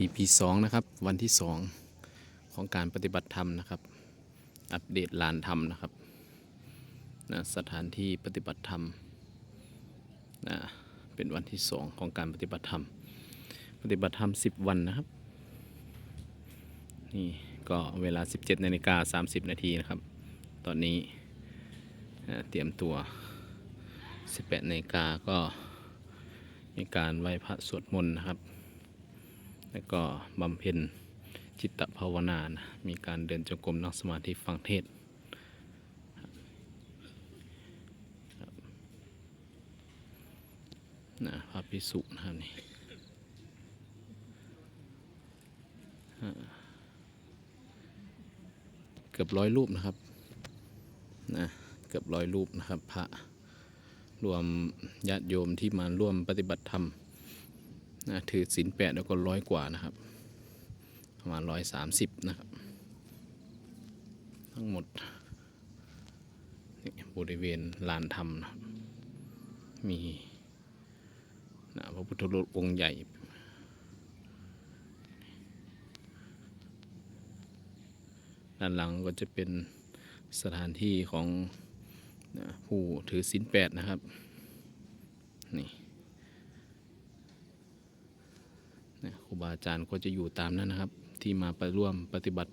EP 2นะครับ วันที่ 2 ของการปฏิบัติธรรมนะครับ อัปเดตลานธรรมนะครับนะสถานที่ปฏิบัติธรรมนะเป็นวันที่ 2 ของการปฏิบัติธรรม ปฏิบัติธรรม 10 วันนะครับ นี่ก็เวลา 17นาฬิกา30 นาทีนะครับ ตอนนี้เตรียมตัว 18นาฬิกาก็มีการไหว้พระสวดมนต์นะครับ แล้วก็บำเพ็ญจิตภาวนานะมีการเดินจงกรมนั่งสมาธิฟังเทศนะพระพิสุนะครับนี่เกือบร้อยรูปนะครับนะเกือบร้อยรูปนะครับ พระรวมญาติโยมที่มาร่วมปฏิบัติธรรม นะถือศีลแปดแล้วก็ร้อยกว่านะครับ ประมาณร้อยสามสิบนะครับ ทั้งหมดนี่บริเวณลานธรรมนะครับมีนะพระพุทธรูปองค์ใหญ่ด้านหลังก็จะเป็นสถานที่ของนะผู้ถือศีลแปดนะครับ นี่ นะค รูบาอาจารย์ก็จะอยู่ตามนั้นนะครับ ที่มาไปร่วมปฏิบัติ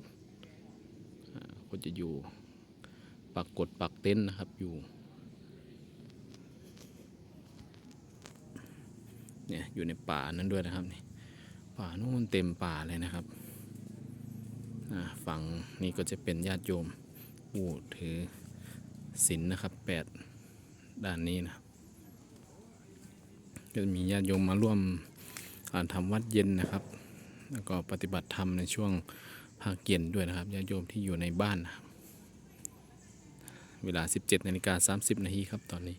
ก็จะอยู่ปักกดปักเต็นท์นะครับอยู่เนี่ยอยู่ในป่านั้นด้วยนะครับนี่ป่านู่นเต็มป่าเลยนะครับฝั่งนี้ก็จะเป็นญาติโยมผู้ถือศีลนะครับแปดด้านนี้นะก็จะมีญาติโยมมาร่วม การทำวัดเย็นนะครับ แล้วก็ปฏิบัติธรรมในช่วงภาคเย็นด้วยนะครับญาติโยมที่อยู่ในบ้านนะครับเวลา 17นาฬิกา30 นาทีครับตอนนี้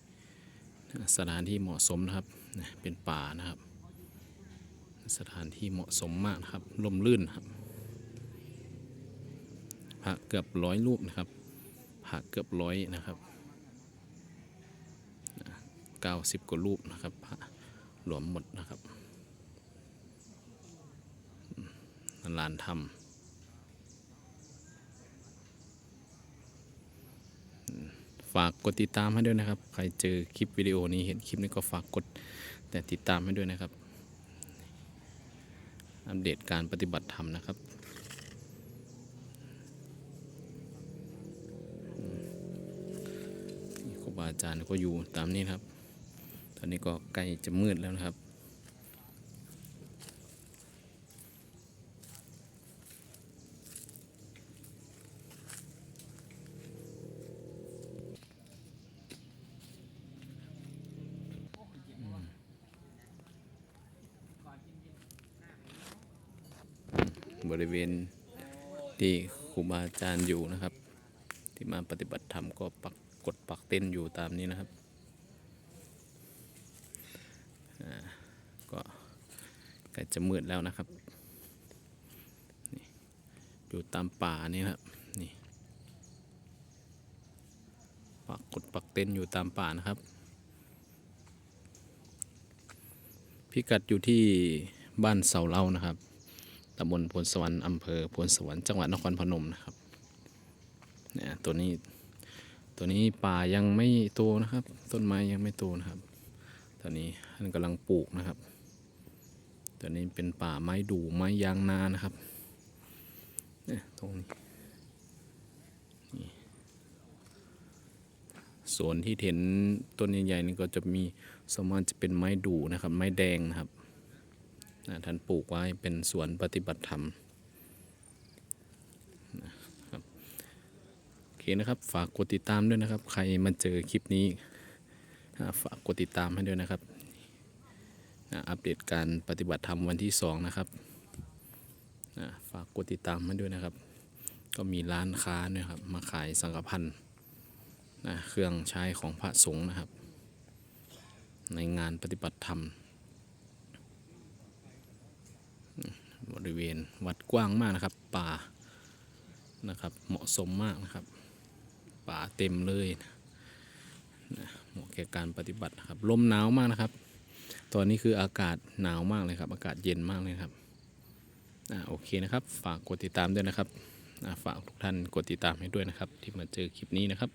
สถานที่เหมาะสมนะครับเป็นป่านะครับ สถานที่เหมาะสมมากนะครับร่มรื่นครับพระเกือบร้อยรูปนะครับพระเกือบร้อยนะครับเก้าสิบกว่ารูปนะครับพระรวมหมดนะครับ ลานธรรมฝากกดติดตามให้ด้วยนะครับ ใครเจอคลิปวิดีโอนี้เห็นคลิปนี้ก็ฝากกดแต่ติดตามให้ด้วยนะครับ อัปเดตการปฏิบัติธรรมนะครับครูบาอาจารย์ก็อยู่ตามนี้ครับ ตอนนี้ก็ใกล้จะมืดแล้วนะครับ บริเวณที่ครูบาอาจารย์อยู่นะครับ ที่มาปฏิบัติธรรมก็ปักกดปักเต้นอยู่ตามนี้นะครับก็ใกล้จะมืดแล้วนะครับอยู่ตามป่านี่ครับนี่ปักกดปักเต้นอยู่ตามป่านะครับ พิกัดอยู่ที่บ้านเสาเล่านะครับ ตำบลพลสวรรค์อำเภอพลสวรรค์จังหวัดนครพนมนะครับเนี่ยตัวนี้ตัวนี้ป่ายังไม่โตนะครับ ต้นไม้ยังไม่โตนะครับ ตอนนี้ท่านกำลังปลูกนะครับตัวนี้เป็นป่าไม้ดูไม้ยางนานะครับเนี่ยตรงนี้นี่ส่วนที่เห็นต้นใหญ่ๆนี่ก็จะมีสมมติจะเป็นไม้ดูนะครับ ไม้แดงนะครับ นะท่านปลูกไว้เป็นสวนปฏิบัติธรรมนะครับโอเคนะครับ ฝากกดติดตามด้วยนะครับ ใครมาเจอคลิปนี้ ฝากกดติดตามให้ด้วยนะครับอัปเดตการปฏิบัติธรรมวันที่สองนะครับฝากกดติดตามให้ด้วยนะครับ ก็มีร้านค้าด้วยครับ มาขายสังฆพันธ์นะเครื่องใช้ของพระสงฆ์นะครับ ในงานปฏิบัติธรรม บริเวณวัดกว้างมากนะครับ ป่านะครับเหมาะสมมากนะครับ ป่าเต็มเลยนะเหมาะแก่การปฏิบัตินะครับลมหนาวมากนะครับ ตอนนี้คืออากาศหนาวมากเลยครับ อากาศเย็นมากเลยครับอ่าโอเคนะครับ ฝากกดติดตามด้วยนะครับฝากทุกท่านกดติดตามให้ด้วยนะครับ ที่มาเจอคลิปนี้นะครับ